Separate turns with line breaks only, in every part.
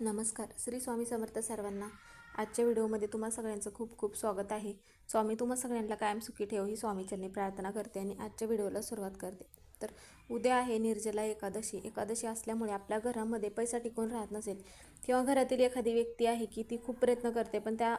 नमस्कार. श्री स्वामी समर्थ सर्वांना आजच्या व्हिडिओमध्ये तुम्हा सगळ्यांचं खूप खूप स्वागत आहे. स्वामी तुम्हा सगळ्यांना कायम सुखी ठेव ही स्वामीचरणी प्रार्थना करते आणि आजच्या व्हिडिओला सुरुवात करते. तर उद्या आहे निर्जला एकादशी. एकादशी असल्यामुळे आपल्या घरामध्ये पैसा टिकून राहत नसेल. किंवा घरातील एखादी व्यक्ती आहे की ती खूप प्रयत्न करते पण त्या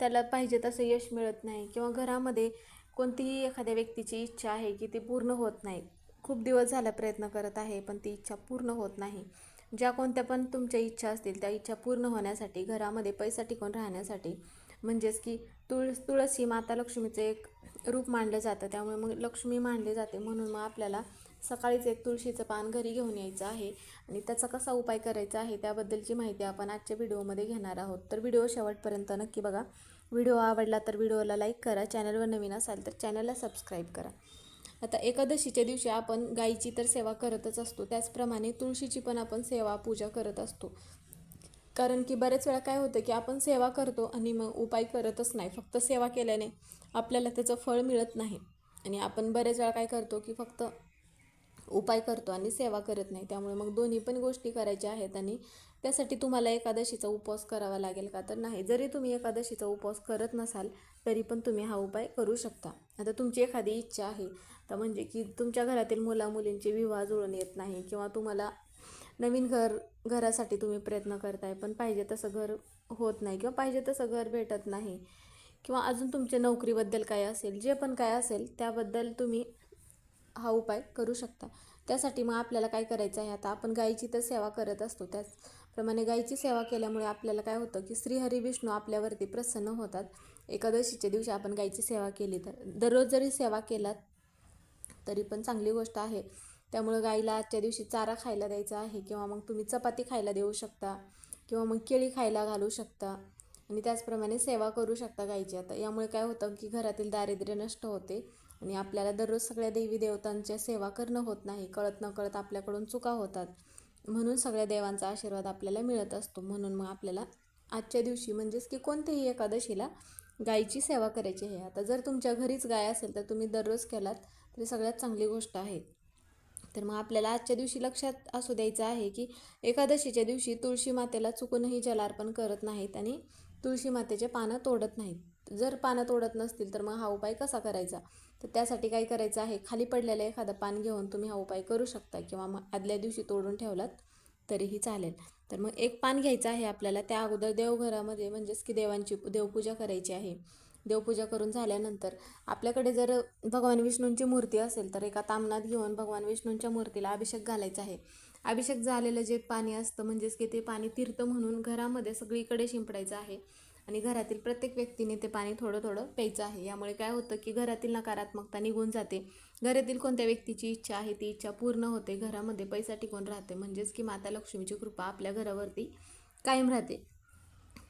त्याला पाहिजे तसं यश मिळत नाही. किंवा घरामध्ये कोणतीही एखाद्या व्यक्तीची इच्छा आहे की ती पूर्ण होत नाही. खूप दिवस झाला प्रयत्न करत आहे पण ती इच्छा पूर्ण होत नाही. ज्या कोणत्या पण तुमच्या इच्छा असतील त्या इच्छा पूर्ण होण्यासाठी घरामध्ये पैसा टिकून राहण्यासाठी म्हणजेच की तुळ तुळस ही माता लक्ष्मीचं एक रूप मानलं जातं. त्यामुळे मग लक्ष्मी मानले जाते म्हणून मग आपल्याला सकाळीच एक तुळशीचं पान घरी घेऊन यायचं आहे. आणि त्याचा कसा उपाय करायचा आहे त्याबद्दलची माहिती आपण आजच्या व्हिडिओमध्ये घेणार आहोत. तर व्हिडिओ शेवटपर्यंत नक्की बघा. व्हिडिओ आवडला तर व्हिडिओला लाईक करा. चॅनलवर नवीन असाल तर चॅनलला सबस्क्राईब करा. आता एकादशीच्या दिवशी आपण गाईची तर सेवा करतच असतो. त्याचप्रमाणे तुळशीची पण आपण सेवा पूजा करत असतो. कारण की बऱ्याच वेळा काय होतं की आपण सेवा करतो आणि मग उपाय करतच नाही. फक्त सेवा केल्याने आपल्याला त्याचं फळ मिळत नाही. आणि आपण बरेच वेळा काय करतो की फक्त उपाय करतो आणि सेवा करत नाही. त्यामुळे मग दोन्ही पण गोष्टी करायच्या आहेत आणि त्यासाठी तुम्हाला एकादशीचा उपवास करावा लागेल का? तर नाही जरी तुम्ही एकादशीचा उपवास करत नसाल तरी पण तुम्ही हा उपाय करू शकता. आता तुमची एखादी इच्छा आहे तर म्हणजे की तुमच्या घरातील मुलामुलींचे विवाह जुळून येत नाही किंवा तुम्हाला नवीन घर घरासाठी तुम्ही प्रयत्न करताय पण पाहिजे तसं घर होत नाही किंवा पाहिजे तसं घर भेटत नाही किंवा अजून तुमच्या नोकरीबद्दल काय असेल जे पण काय असेल त्याबद्दल तुम्ही हा उपाय करू शकता. त्यासाठी मग आपल्याला काय करायचं आहे आता? आपण गायीची तर सेवा करत असतो त्याचप्रमाणे गायीची सेवा केल्यामुळे आपल्याला काय होतं की श्रीहरी विष्णू आपल्यावरती प्रसन्न होतात. एकादशीच्या दिवशी आपण गायीची सेवा केली तर. दररोज जरी सेवा केलात तरी पण चांगली गोष्ट आहे. त्यामुळं गाईला आजच्या दिवशी चारा खायला द्यायचा आहे किंवा मग तुम्ही चपाती खायला देऊ शकता किंवा मग केळी खायला घालू शकता. आणि त्याचप्रमाणे सेवा करू शकता गाईची. आता यामुळे काय होतं की घरातील दारिद्र्य नष्ट होते आणि आपल्याला दररोज सगळ्या देवी देवतांच्या सेवा करणं होत नाही. कळत न कळत आपल्याकडून चुका होतात. म्हणून सगळ्या देवांचा आशीर्वाद आपल्याला मिळत असतो. म्हणून मग आपल्याला आजच्या दिवशी म्हणजेच की कोणत्याही एकादशीला गायीची सेवा करायची आहे. आता जर तुमच्या घरीच गाय असेल तर तुम्ही दररोज केलात तरी सगळ्यात चांगली गोष्ट आहे. तर मग आपल्याला आजच्या दिवशी लक्षात असू द्यायचं आहे की एकादशीच्या दिवशी तुळशी मातेला चुकूनही जलार्पण करत नाहीत आणि तुळशी मातेचे पानं तोडत नाहीत. जर पानं तोडत नसतील तर मग हा उपाय कसा करायचा? तर त्यासाठी काय करायचं आहे? खाली पडलेलं एखादं पान घेऊन तुम्ही हा उपाय करू शकता किंवा मग आदल्या दिवशी तोडून ठेवलात तरीही चालेल. तर मग एक पान घ्यायचं आहे आपल्याला. त्या अगोदर देवघरामध्ये म्हणजेच की देवांची देवपूजा करायची आहे. देवपूजा करून झाल्यानंतर आपल्याकडे जर भगवान विष्णूंची मूर्ती असेल तर एका तामनात घेऊन भगवान विष्णूंच्या मूर्तीला अभिषेक घालायचा आहे. अभिषेक झालेलं जे पाणी असतं म्हणजेच की ते पाणी तीर्थ म्हणून घरामध्ये सगळीकडे शिंपडायचं आहे. आणि घरातील प्रत्येक व्यक्तीने ते पाणी थोडं थोडं प्यायचं आहे. यामुळे काय होतं की घरातील नकारात्मकता निघून जाते. घरातील कोणत्या व्यक्तीची इच्छा आहे ती इच्छा पूर्ण होते. घरामध्ये पैसा टिकून राहते? म्हणजेच की माता लक्ष्मीची कृपा आपल्या घरावरती कायम राहते.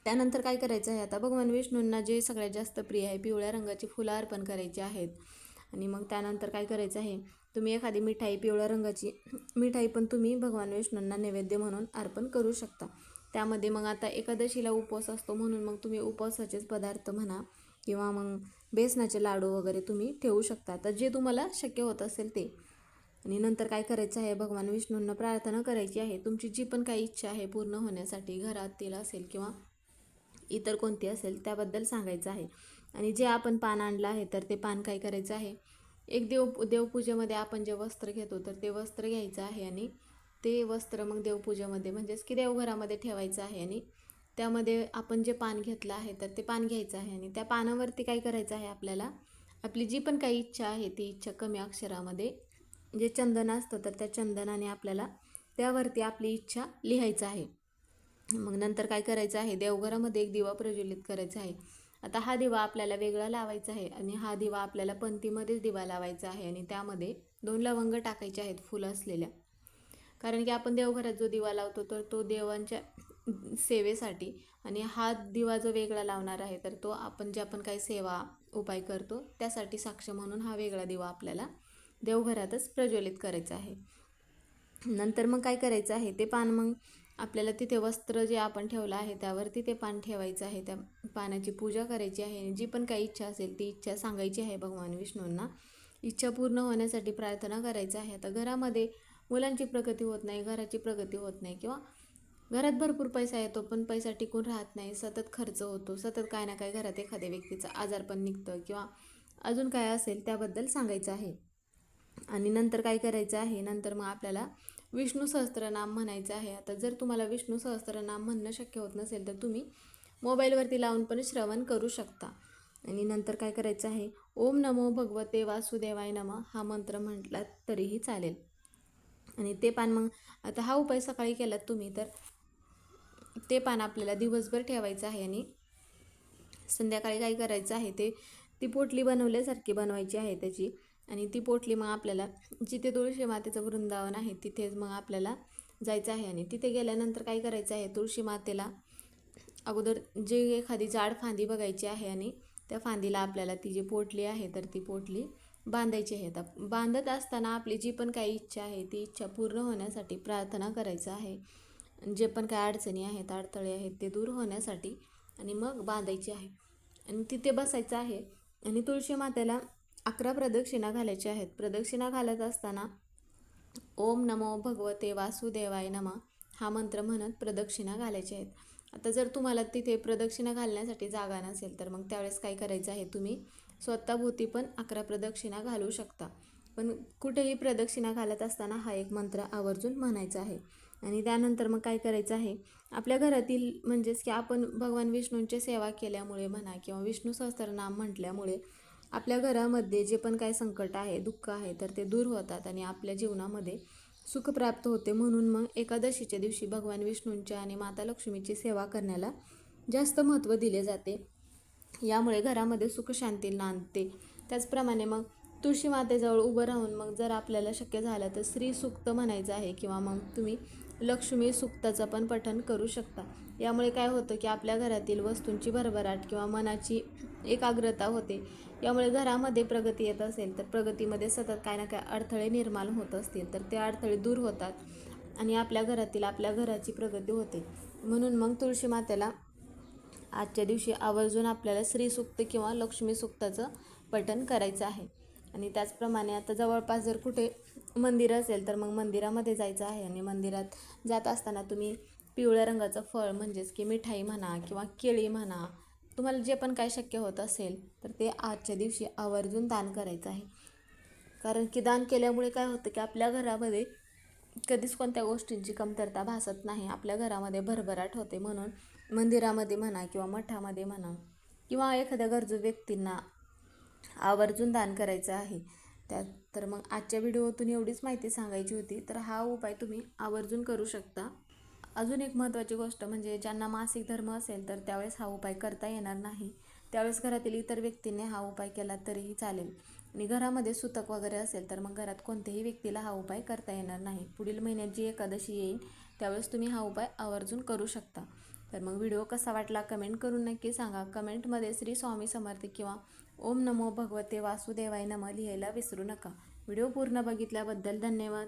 त्यानंतर काय करायचं आहे? आता भगवान विष्णूंना जे सगळ्यात जास्त प्रिय आहे पिवळ्या रंगाची फुलं अर्पण करायची आहेत. आणि मग त्यानंतर काय करायचं आहे? तुम्ही एखादी मिठाई पिवळ्या रंगाची मिठाई पण तुम्ही भगवान विष्णूंना नैवेद्य म्हणून अर्पण करू शकता. त्यामध्ये मग आता एकादशीला उपवास असतो म्हणून मग तुम्ही उपवासाचेच पदार्थ म्हणा किंवा मग बेसनाचे लाडू वगैरे तुम्ही ठेवू शकता. तर जे तुम्हाला शक्य होत असेल ते. आणि नंतर काय करायचं आहे? भगवान विष्णूंना प्रार्थना करायची आहे. तुमची जी पण काही इच्छा आहे पूर्ण होण्यासाठी घरातील असेल किंवा इतर कोणती असेल त्याबद्दल सांगायचं आहे. आणि जे आपण पान आणलं आहे तर ते पान काय करायचं आहे? एक देव देवपूजेमध्ये आपण जे वस्त्र घेतो तर ते वस्त्र घ्यायचं आहे आणि ते वस्त्र मग देवपूजेमध्ये म्हणजेच की देवघरामध्ये ठेवायचं आहे आणि त्यामध्ये आपण जे पान घेतलं आहे तर ते पान घ्यायचं आहे आणि त्या पानावरती काय करायचं आहे आपल्याला? आपली जी पण काही इच्छा आहे ती इच्छा कमी अक्षरामध्ये जे चंदन असतं तर त्या चंदनाने आपल्याला त्यावरती आपली इच्छा लिहायचं आहे. मग नंतर काय करायचं आहे? देवघरामध्ये एक दिवा प्रज्वलित करायचा आहे. आता हा दिवा आपल्याला वेगळा लावायचा आहे आणि हा दिवा आपल्याला पंथीमध्येच दिवा लावायचा आहे आणि त्यामध्ये दोन लवंग टाकायचे आहेत फुलं असलेल्या. कारण की आपण देवघरात जो दिवा लावतो तर तो देवांच्या सेवेसाठी आणि हा दिवा जो वेगळा लावणार आहे तर तो आपण जे आपण काही सेवा उपाय करतो त्यासाठी साक्ष म्हणून हा वेगळा दिवा आपल्याला देवघरातच प्रज्वलित करायचा आहे. नंतर मग काय करायचं आहे ते पान मग आपल्याला तिथे वस्त्र जे आपण ठेवलं आहे त्यावरती ते पान ठेवायचं आहे. त्या पानाची पूजा करायची आहे जी पण काही इच्छा असेल ती इच्छा सांगायची आहे भगवान विष्णूंना. इच्छा पूर्ण होण्यासाठी प्रार्थना करायचं आहे. आता घरामध्ये मुलांची प्रगती होत नाही घराची प्रगती होत नाही किंवा घरात भरपूर पैसा येतो पण पैसा टिकून राहत नाही. सतत खर्च होतो सतत काय ना काय घरात एखाद्या व्यक्तीचा आजार पण निघतं किंवा अजून काय असेल त्याबद्दल सांगायचं आहे. आणि नंतर काय करायचं आहे? नंतर मग आपल्याला विष्णू सहस्त्रनाम म्हणायचं आहे. आता जर तुम्हाला विष्णू सहस्त्रनाम म्हणणं शक्य होत नसेल तर तुम्ही मोबाईलवरती लावून पण श्रवण करू शकता. आणि नंतर काय करायचं आहे? ओम नमो भगवते वासुदेवाय नम हा मंत्र म्हटला तरीही चालेल. आणि ते पान मग आता हा उपाय सकाळी केलात तुम्ही तर ते पान आपल्याला दिवसभर ठेवायचं आहे आणि संध्याकाळी काय करायचं आहे ते ती पोटली बनवल्यासारखी बनवायची आहे त्याची. आणि ती पोटली मग आपल्याला जिथे तुळशी मातेचं वृंदावन आहे तिथेच मग आपल्याला जायचं आहे. आणि तिथे गेल्यानंतर काय करायचं आहे? तुळशी मातेला अगोदर जे एखादी जाड फांदी बघायची आहे आणि त्या फांदीला आपल्याला ती जी पोटली आहे तर ती पोटली बांधायची आहे. आता बांधत असताना आपली जी पण काही इच्छा आहे ती इच्छा पूर्ण होण्यासाठी प्रार्थना करायचं आहे. जे पण काय अडचणी आहेत अडथळे आहेत ते दूर होण्यासाठी आणि मग बांधायची आहे. आणि तिथे बसायचं आहे आणि तुळशी मातेला अकरा प्रदक्षिणा घालायच्या आहेत. प्रदक्षिणा घालत असताना ओम नमो भगवते वासुदेवाय नमा हा मंत्र म्हणत प्रदक्षिणा घालायचे आहेत. आता जर तुम्हाला तिथे प्रदक्षिणा घालण्यासाठी जागा नसेल तर मग त्यावेळेस काय करायचं आहे तुम्ही? स्वतःभोवती पण अकरा प्रदक्षिणा घालू शकता. पण कुठेही प्रदक्षिणा घालत असताना हा एक मंत्र आवर्जून म्हणायचा आहे. आणि त्यानंतर मग काय करायचं आहे? आपल्या घरातील म्हणजेच की आपण भगवान विष्णूंची सेवा केल्यामुळे म्हणा किंवा विष्णू सहस्त्रनाम म्हटल्यामुळे आपल्या घरामध्ये जे पण काय संकट आहे दुःख आहे तर ते दूर होतात आणि आपल्या जीवनामध्ये सुख प्राप्त होते म्हणून मग एकादशीच्या दिवशी भगवान विष्णूंच्या आणि माता लक्ष्मीची सेवा करण्याला जास्त महत्त्व दिले जाते. यामुळे घरामध्ये सुखशांती नांदते. त्याचप्रमाणे मग तुळशी मातेजवळ उभं राहून मग जर आपल्याला शक्य झालं तर स्त्री सुक्त म्हणायचं आहे किंवा मग तुम्ही लक्ष्मी सुक्ताचं पण पठण करू शकता. यामुळे काय होतं की आपल्या घरातील वस्तूंची भरभराट किंवा मनाची एकाग्रता होते. यामुळे घरामध्ये प्रगती येत असेल तर प्रगतीमध्ये सतत काय ना काय अडथळे निर्माण होत असतील तर ते अडथळे दूर होतात आणि आपल्या घरातील आपल्या घराची प्रगती होते. म्हणून मग तुळशी मातेला आजच्या दिवशी आवर्जून आपल्याला श्रीसुक्त किंवा लक्ष्मी सुक्ताचं पठण करायचं आहे. आणि त्याचप्रमाणे आता जवळपास जर कुठे मंदिर असेल तर मग मंदिरामध्ये जायचं आहे. आणि मंदिरात जात असताना तुम्ही पिवळ्या रंगाचं फळ म्हणजेच की मिठाई म्हणा किंवा केळी म्हणा तुम्हाला जे पण काय शक्य होत असेल तर ते आजच्या दिवशी आवर्जून दान करायचं आहे. कारण की दान केल्यामुळे काय होतं की आपल्या घरामध्ये कधीच कोणत्या गोष्टींची कमतरता भासत नाही. आपल्या घरामध्ये भरभराट होते म्हणून मंदिरामध्ये म्हणा किंवा मठामध्ये म्हणा किंवा एखाद्या गरजू व्यक्तींना आवर्जून दान करायचं आहे. त्यात तर मग आजच्या व्हिडिओतून एवढीच माहिती सांगायची होती. तर हा उपाय तुम्ही आवर्जून करू शकता. अजून एक महत्त्वाची गोष्ट म्हणजे ज्यांना मासिक धर्म असेल तर त्यावेळेस हा उपाय करता येणार नाही. त्यावेळेस घरातील इतर व्यक्तीने हा उपाय केला तरीही चालेल. आणि घरामध्ये सुतक वगैरे असेल तर मग घरात कोणत्याही व्यक्तीला हा उपाय करता येणार नाही. पुढील महिन्यात जी एकादशी येईल त्यावेळेस तुम्ही हा उपाय आवर्जून करू शकता. तर मग व्हिडिओ कसा वाटला कमेंट करून नक्की सांगा. कमेंटमध्ये श्री स्वामी समर्थ किंवा ओम नमो भगवते वासुदेवाय नम लिहायला विसरू नका. व्हिडिओ पूर्ण बघितल्याबद्दल धन्यवाद.